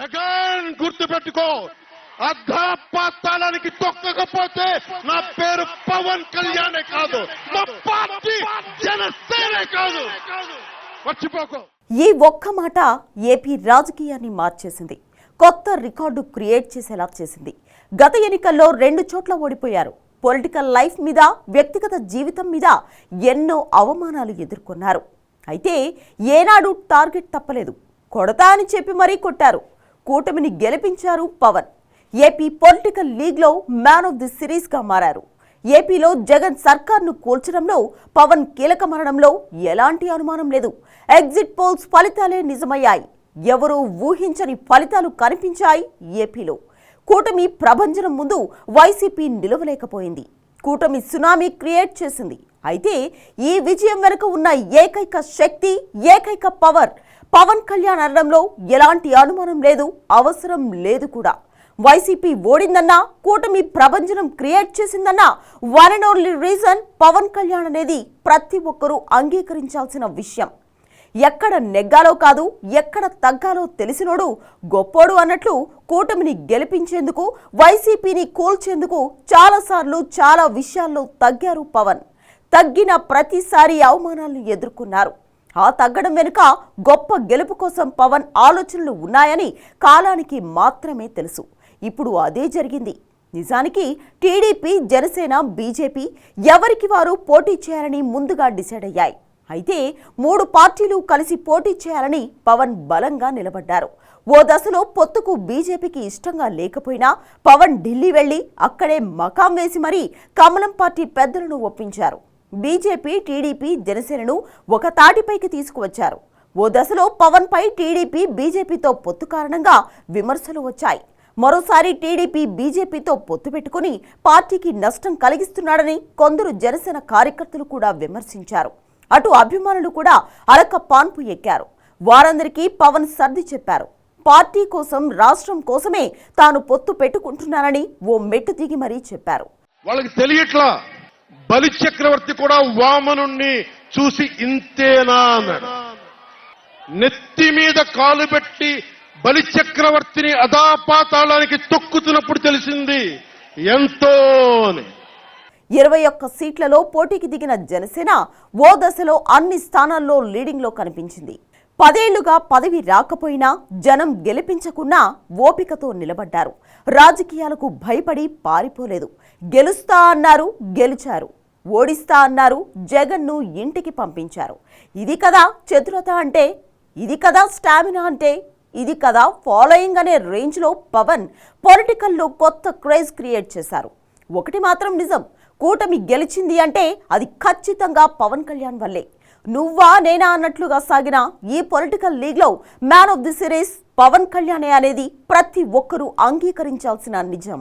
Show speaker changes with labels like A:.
A: జగన్ గుర్తుపెట్టుకో అర్ధపాతాళానికి తొక్కకపోతే నా పేరు పవన్ కళ్యాణే కాదు మా పార్టీ జనసేనే కాదు. మర్చిపోకో.
B: ఈ ఒక్క మాట ఏపీ రాజకీయాన్ని మార్చేసింది. కొత్త రికార్డు క్రియేట్ చేసేలా చేసింది. గత ఎన్నికల్లో రెండు చోట్ల ఓడిపోయారు. పొలిటికల్ లైఫ్ మీద వ్యక్తిగత జీవితం మీద ఎన్నో అవమానాలు ఎదుర్కొన్నారు. అయితే ఏనాడు టార్గెట్ తప్పలేదు. కొడతా అని చెప్పి మరీ కొట్టారు. కూటమిని గెలిపించారు పవన్. ఏపీ పొలిటికల్ లీగ్లో మ్యాన్ ఆఫ్ ది సిరీస్గా మారారు. ఏపీలో జగన్ సర్కార్ను కూల్చడంలో పవన్ కీలకమనడంలో ఎలాంటి అనుమానం లేదు. ఎగ్జిట్ పోల్స్ ఫలితాలే నిజమయ్యాయి. ఎవరూ ఊహించని ఫలితాలు కనిపించాయి ఏపీలో. కూటమి ప్రభంజనం ముందు వైసీపీ నిలవలేకపోయింది. కూటమి సునామీ క్రియేట్ చేసింది. అయితే ఈ విజయం వెనుక ఉన్న ఏకైక శక్తి ఏకైక పవర్ పవన్ కళ్యాణ్ అనడంలో ఎలాంటి అనుమానం లేదు అవసరం లేదు కూడా. వైసీపీ ఓడిందన్నా కూటమి ప్రభంజనం create చేసిందన్నా one and only reason Pawan Kalyan అనేది ప్రతి ఒక్కరూ అంగీకరించాల్సిన విషయం. ఎక్కడ నెగ్గాలో కాదు ఎక్కడ తగ్గాలో తెలిసినోడు గొప్పోడు అన్నట్లు కూటమిని గెలిపించేందుకు వైసీపీని కూల్చేందుకు చాలాసార్లు చాలా విషయాల్లో తగ్గారు పవన్. తగ్గిన ప్రతిసారి అవమానాలను ఎదుర్కొన్నారు. ఆ తగ్గడం వెనుక గొప్ప గెలుపు కోసం పవన్ ఆలోచనలు ఉన్నాయని కాలానికి మాత్రమే తెలుసు. ఇప్పుడు అదే జరిగింది. నిజానికి టీడీపీ జనసేన బీజేపీ ఎవరికి వారు పోటీ చేయాలని ముందుగా డిసైడ్ అయ్యాయి. అయితే మూడు పార్టీలు కలిసి పోటీ చేయాలని పవన్ బలంగా నిలబడ్డారు. ఓ దశలో పొత్తుకు బీజేపీకి ఇష్టంగా లేకపోయినా పవన్ ఢిల్లీ వెళ్ళి అక్కడే మకాం వేసి మరీ కమలం పార్టీ పెద్దలను ఒప్పించారు. బీజేపీ టీడీపీ జనసేనను ఒక తాటిపైకి తీసుకువచ్చారు. ఓ దశలో పవన్ పై టీడీపీ బీజేపీతో పొత్తు కారణంగా విమర్శలు వచ్చాయి. మరోసారి టీడీపీ బీజేపీతో పొత్తు పెట్టుకుని పార్టీకి నష్టం కలిగిస్తున్నాడని కొందరు జనసేన కార్యకర్తలు కూడా విమర్శించారు. అటు అభిమానులు కూడా అలక పాన్పు ఎక్కారు. వారందరికీ పవన్ సర్ది చెప్పారు. పార్టీ కోసం రాష్ట్రం కోసమే తాను పొత్తు పెట్టుకుంటున్నానని ఓ మెట్టు దిగి మరీ చెప్పారు.
A: వాళ్ళకి తెలియట్లా? బలి చక్రవర్తి కూడా వామనుణ్ణి చూసి ఇంతేనా అన్నాడు. నెత్తి మీద కాలు పెట్టి బలి చక్రవర్తిని అదాపాతాళానికి తొక్కుతున్నప్పుడు తెలిసింది ఎంతో అని.
B: ఇరవై ఒక్క సీట్లలో పోటీకి దిగిన జనసేన ఓ దశలో అన్ని స్థానాల్లో లీడింగ్లో కనిపించింది. పదేళ్ళుగా పదవి రాకపోయినా జనం గెలిపించకున్నా ఓపికతో నిలబడ్డారు. రాజకీయాలకు భయపడి పారిపోలేదు. గెలుస్తా అన్నారు గెలిచారు. ఓడిస్తా అన్నారు. జగన్ను ఇంటికి పంపించారు. ఇది కదా చతురత అంటే ఇది కదా స్టామినా అంటే ఇది కదా ఫాలోయింగ్ అనే రేంజ్లో పవన్ పొలిటికల్లో కొత్త క్రేజ్ క్రియేట్ చేశారు. ఒకటి మాత్రం నిజం కూటమి గెలిచింది అంటే అది ఖచ్చితంగా పవన్ కళ్యాణ్ వల్లే. నువ్వా నేనా అన్నట్లుగా సాగిన ఈ పొలిటికల్ లీగ్లో man of the series Pawan కళ్యాణే అనేది ప్రతి ఒక్కరూ అంగీకరించాల్సిన నిజం.